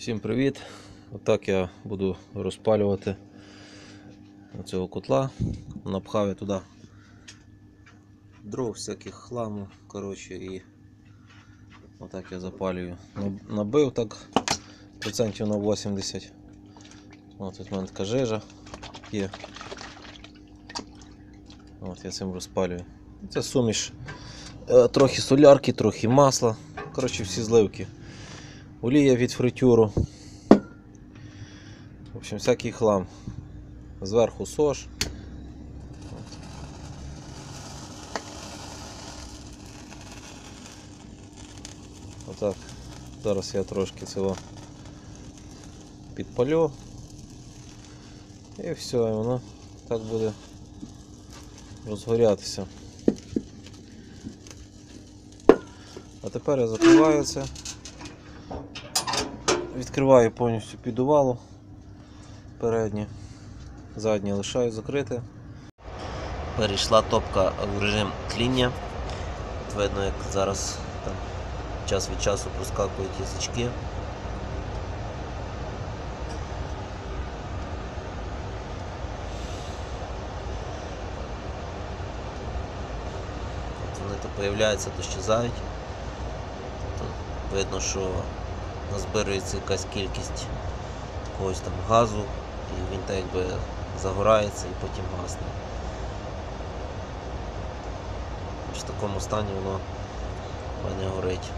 Всім привіт! Отак я буду розпалювати цього котла. Напхав я туди дров, всяких хламу. Коротше, і отак я запалюю. Набив так процентів на 80. От тут в мене така жижа є. От я цим розпалюю. Це суміш. е, Трохи солярки, трохи масла. Коротше, всі зливки. Олія від фритюру. В общем, всякий хлам. Зверху сош. Отак. Зараз я трошки цього підпалю. І все, і воно так буде розгорятися. А тепер я закриваю це. Відкриваю повністю підувалу переднє, заднє лишаю закрите. Перейшла топка в режим тління. От Видно, як зараз там час від часу проскакують язички. От вони то появляються, то щезають. Видно, що назбирується якась кількість якогось там газу, і він так якби загорається і потім гасне. В такому стані воно мене горить.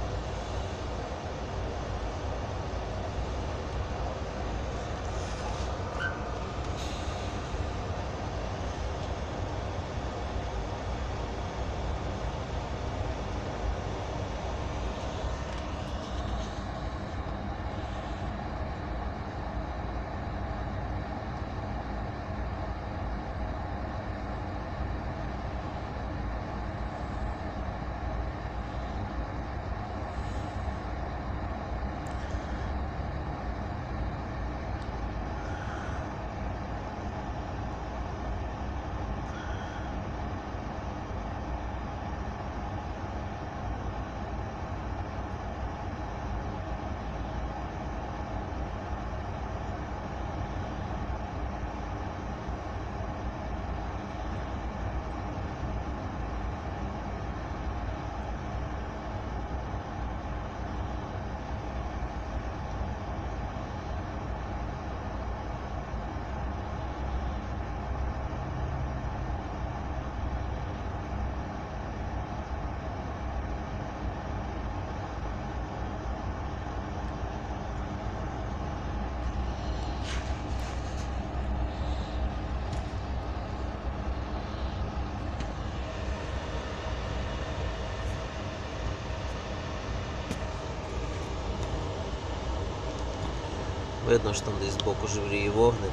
Видно, що там десь збоку живріє вогник.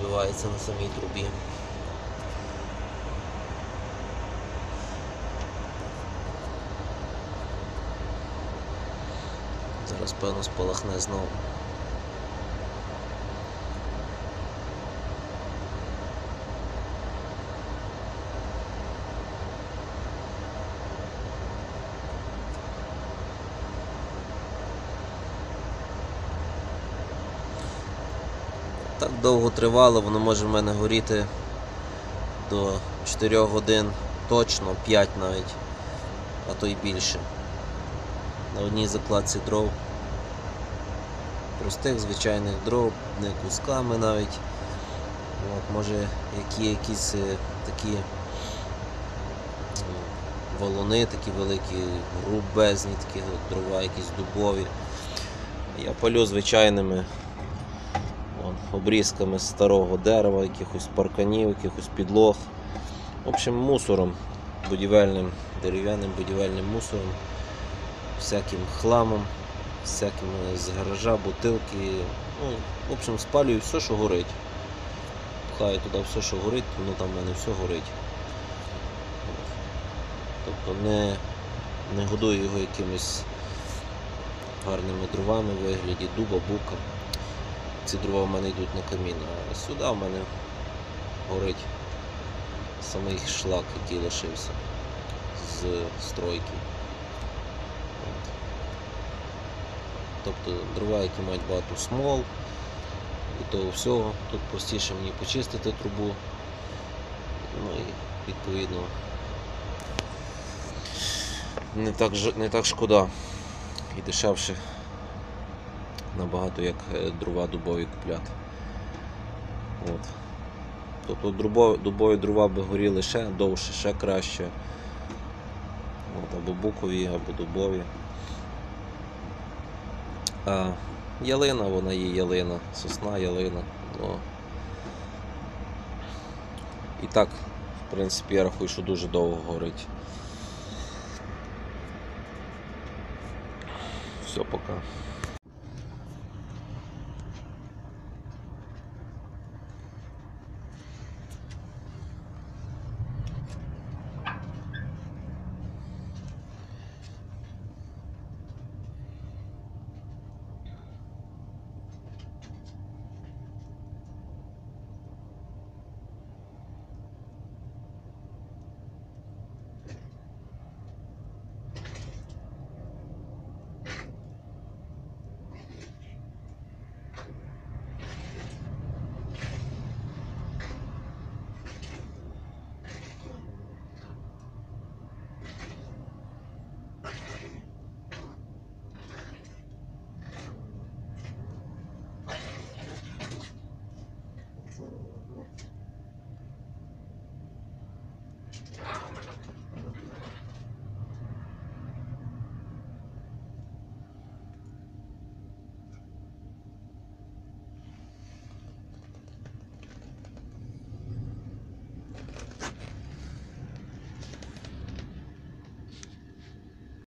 Збивається на самій трубі. Зараз певно спалахне знову. Так довго тривало, воно може в мене горіти до 4 годин точно, 5 навіть, а то й більше. На одній закладці дров. Простих звичайних дров, не кусками навіть. От, може які якісь е, такі валуни такі великі, грубезні такі дрова, якісь дубові. Я палю звичайними обрізками старого дерева, якихось парканів, якихось підлог. В общем, мусором будівельним, дерев'яним будівельним мусором, всяким хламом, всяким з гаража, бутилки. Ну, в общем, спалюю все, що горить. Пхаю туди все, що горить, ну там в мене все горить. Тобто не, не годую його якимись гарними дровами в вигляді дуба, бука ці дрова в мене йдуть на камін, а сюди в мене горить самий шлак, який лишився з стройки. Тобто дрова, які мають багато смол і того всього. Тут простіше мені почистити трубу. Ну і відповідно не так, не так шкода і дешевше набагато як е, дрова дубові купляти. От. Тобто дубові, дрова би горіли ще довше, ще краще. От, або букові, або дубові. А ялина, вона є ялина, сосна ялина. Ну, і так, в принципі, я рахую, що дуже довго горить. Все, пока.